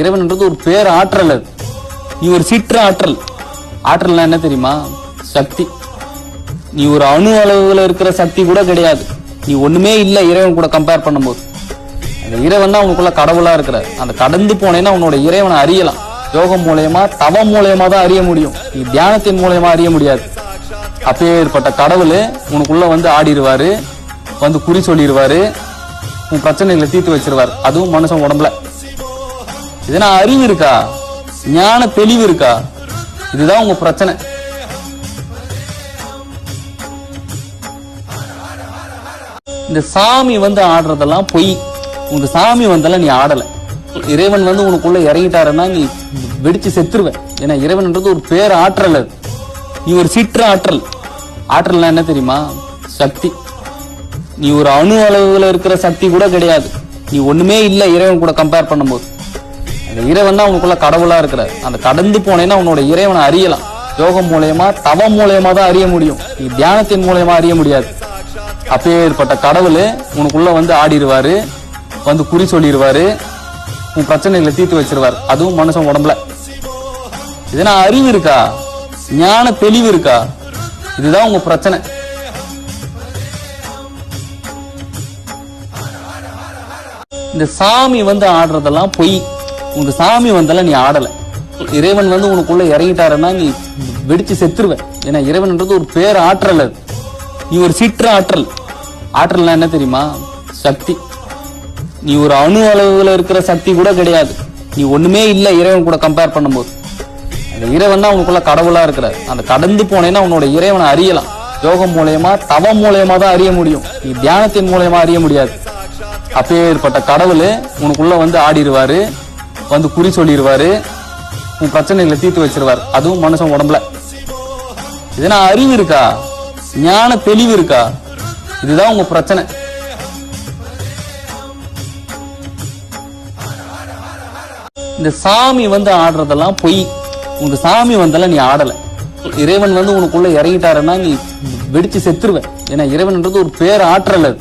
இறைவன்ன்றது ஒரு பேர் ஆற்றல் அது. நீ ஒரு சிற்ற ஆற்றல். ஆற்றல்னா என்ன தெரியுமா? சக்தி. நீ ஒரு அணு அளவுல இருக்கிற சக்தி கூட கிடையாது. நீ ஒண்ணுமே இல்லை இறைவன் கூட கம்பேர் பண்ணும்போது. அந்த இறைவன் தான் உனக்குள்ள கடவுளா இருக்கிற அந்த கடந்து போனேன்னா உன்னோட இறைவனை அறியலாம். யோகம் மூலயமா தவம் மூலயமா தான் அறிய முடியும். நீ தியானத்தின் மூலயமா அறிய முடியாது. அப்பேற்பட்ட கடவுள் உனக்குள்ள வந்து ஆடிடுவாரு வந்து குறி சொல்லிடுவாரு உன் பிரச்சனைகளை தீர்த்து வச்சிருவார். அதுவும் மனுஷன் உடம்புல. இதுனா அறிவு இருக்கா? ஞான தெளிவு இருக்கா? இதுதான் உங்க பிரச்சனை. இந்த சாமி வந்து ஆடுறதெல்லாம் பொய். உங்க சாமி வந்தெல்லாம் நீ ஆடல. இறைவன் வந்து உனக்குள்ள இறங்கிட்டாருன்னா நீ வெடிச்சு செத்துருவேன் ஏன்னா இறைவன்ன்றது ஒரு பேர் ஆற்றல் அது. நீ ஒரு சிற்ற ஆற்றல். ஆற்றல்னா என்ன தெரியுமா? சக்தி. நீ ஒரு அணு அளவுல இருக்கிற சக்தி கூட கிடையாது. நீ ஒண்ணுமே இல்ல இறைவன் கூட கம்பேர் பண்ணும்போது. அந்த இறைவன் தான் உனக்குள்ள கடவுளா இருக்கிற அந்த கடந்து போனேன்னா உன்னோட இறைவனை அறியலாம். யோகம் மூலயமா தவம் மூலயமா தான் அறிய முடியும். நீ தியானத்தின் மூலயமா அறிய முடியாது. அப்பேற்பட்ட கடவுள் உனக்குள்ள வந்து ஆடிடுவாரு வந்து குறி சொல்லிடுவாரு உன் பிரச்சனைகளை தீர்த்து வச்சிருவார். அதுவும் மனுஷன் உடம்புல. இதுனா அறிவு இருக்கா? ஞான தெளிவு இருக்கா? இதுதான் உங்க பிரச்சனை. இந்த சாமி வந்து ஆடுறதெல்லாம் பொய். உங்க சாமி வந்தாலும் நீ ஆடல. இறைவன் வந்து உனக்குள்ள இறங்கிட்டாருன்னா நீ வெடிச்சு செத்துருவேன் ஏன்னா இறைவன்ன்றது ஒரு பேர் ஆற்றல் அது. நீ ஒரு சிற்ற ஆற்றல். ஆற்றல்னா என்ன தெரியுமா? சக்தி. நீ ஒரு அணு அளவுல இருக்கிற சக்தி கூட கிடையாது. நீ ஒண்ணுமே இல்லை இறைவன் கூட கம்பேர் பண்ணும்போது. அந்த இறைவன் தான் உனக்குள்ள கடவுளா இருக்கிற அந்த கடந்து போனேன்னா உன்னோட இறைவனை அறியலாம். யோகம் மூலயமா தவம் மூலயமா தான் அறிய முடியும். நீ தியானத்தின் மூலயமா அறிய முடியாது. அப்பேற்பட்ட கடவுள் உனக்குள்ள வந்து ஆடிடுவாரு. வந்து குறி சொல்லிடுவாரு உன் பிரச்சனைகளை தீர்த்து வச்சிருவார். அதுவும் மனுஷன் உடம்புல. இதுனா அறிவு இருக்கா? ஞான தெளிவு இருக்கா? இதுதான் உங்க பிரச்சனை. இந்த சாமி வந்து ஆடுறதெல்லாம் பொய். உங்க சாமி வந்தெல்லாம் நீ ஆடல. இறைவன் வந்து உனக்குள்ள இறங்கிட்டாருன்னா நீ வெடிச்சு செத்துருவ. ஏன்னா இறைவன்ன்றது ஒரு பேர் ஆற்றல் அது.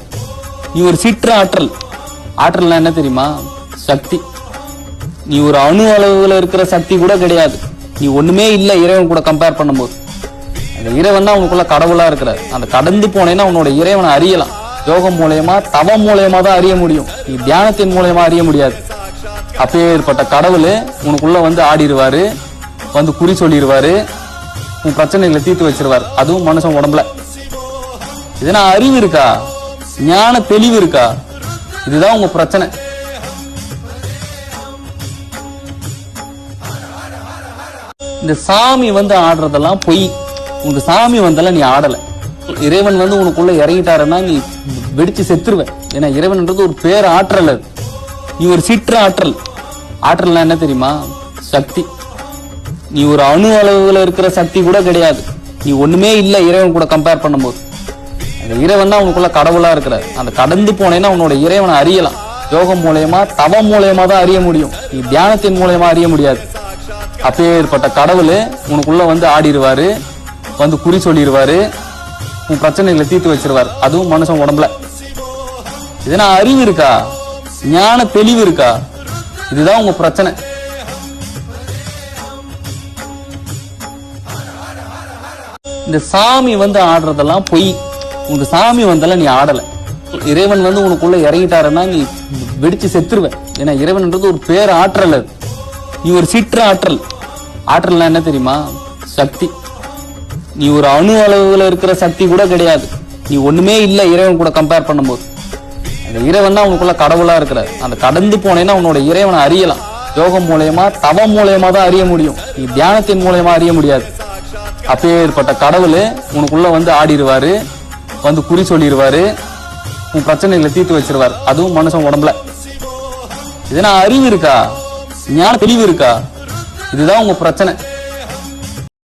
நீ ஒரு சிற்ற ஆற்றல். ஆற்றல்னா என்ன தெரியுமா? சக்தி. நீ ஒரு அணு அளவுல இருக்கிற சக்தி கூட கிடையாது. நீ ஒண்ணுமே இல்ல இறைவன் கூட கம்பேர் பண்ணும்போது. அந்த இறைவன் தான் உனக்குள்ள கடவுளா இருக்கிறார். அந்த கடந்து போனேன்னா உன்னோட இறைவனை அறியலாம். யோகம் மூலயமா தவம் மூலயமா தான் அறிய முடியும். நீ தியானத்தின் மூலயமா அறிய முடியாது. அப்பேற்பட்ட கடவுள் உனக்குள்ள வந்து ஆடிடுவாரு வந்து குறி சொல்லிடுவாரு உன் பிரச்சனைகளை தீர்த்து வச்சிருவார். அதுவும் மனுஷன் உடம்புல. இதுனா அறிவு இருக்கா? ஞான தெளிவு இருக்கா? இதுதான் உங்க பிரச்சனை. இந்த சாமி வந்து ஆடுறதெல்லாம் பொய். உங்க சாமி வந்தெல்லாம் நீ ஆடல. இறைவன் வந்து உனக்குள்ள இறங்கிட்டாருன்னா நீ வெடிச்சு செத்துருவேன். ஏன்னா இறைவன்ன்றது ஒரு பேர் ஆற்றல் அது. நீ ஒரு சிற்ற ஆற்றல். ஆற்றல்னா என்ன தெரியுமா? சக்தி. நீ ஒரு அணு அளவுல இருக்கிற சக்தி கூட கிடையாது. நீ ஒண்ணுமே இல்லை இறைவன் கூட கம்பேர் பண்ணும்போது. அந்த இறைவன் தான் உனக்குள்ள கடவுளா இருக்கிற அந்த கடந்து போனேன்னா உன்னோட இறைவனை அறியலாம். யோகம் மூலயமா தவம் மூலயமா தான் அறிய முடியும். நீ தியானத்தின் மூலயமா அறிய முடியாது. அப்பேற்பட்ட கடவுள் உனக்குள்ள வந்து ஆடிடுவாரு வந்து குறி சொல்லிடுவாரு உன் பிரச்சனைகளை தீர்த்து வச்சிருவார். அதுவும் மனுஷன் உடம்புல. இதுனா அறிவு இருக்கா? ஞான தெளிவு இருக்கா? இதுதான் உங்க பிரச்சனை. இந்த சாமி வந்து ஆடுறதெல்லாம் பொய். உங்க சாமி வந்தெல்லாம் நீ ஆடல. இறைவன் வந்து உனக்குள்ள இறங்கிட்டாருன்னா நீ வெடிச்சு செத்துருவ. ஏன்னா இறைவன்ன்றது ஒரு பேர் ஆற்றல் அது. நீ ஒரு சிற்ற ஆற்றல். ஆற்றல்னா என்ன தெரியுமா? சக்தி. நீ ஒரு அணு அளவுல இருக்கிற சக்தி கூட கிடையாது. நீ ஒண்ணுமே இல்லை இறைவன் கூட கம்பேர் பண்ணும்போது. அந்த இறைவன் தான் உனக்குள்ள கடவுளா இருக்கிற அந்த கடந்து போனேன்னா உன்னோட இறைவனை அறியலாம். யோகம் மூலயமா தவம் மூலயமா தான் அறிய முடியும். நீ தியானத்தின் மூலயமா அறிய முடியாது. அப்பேற்பட்ட கடவுள் உனக்குள்ள வந்து ஆடிடுவாரு வந்து குறி சொல்லிடுவாரு உன் பிரச்சனைகளை தீர்த்து வச்சிருவார். அதுவும் மனுஷன் உடம்புல. இதனா அறிவு இருக்கா? ஞான தெளிவு இருக்கா? இதுதான் உங்க பிரச்சனை.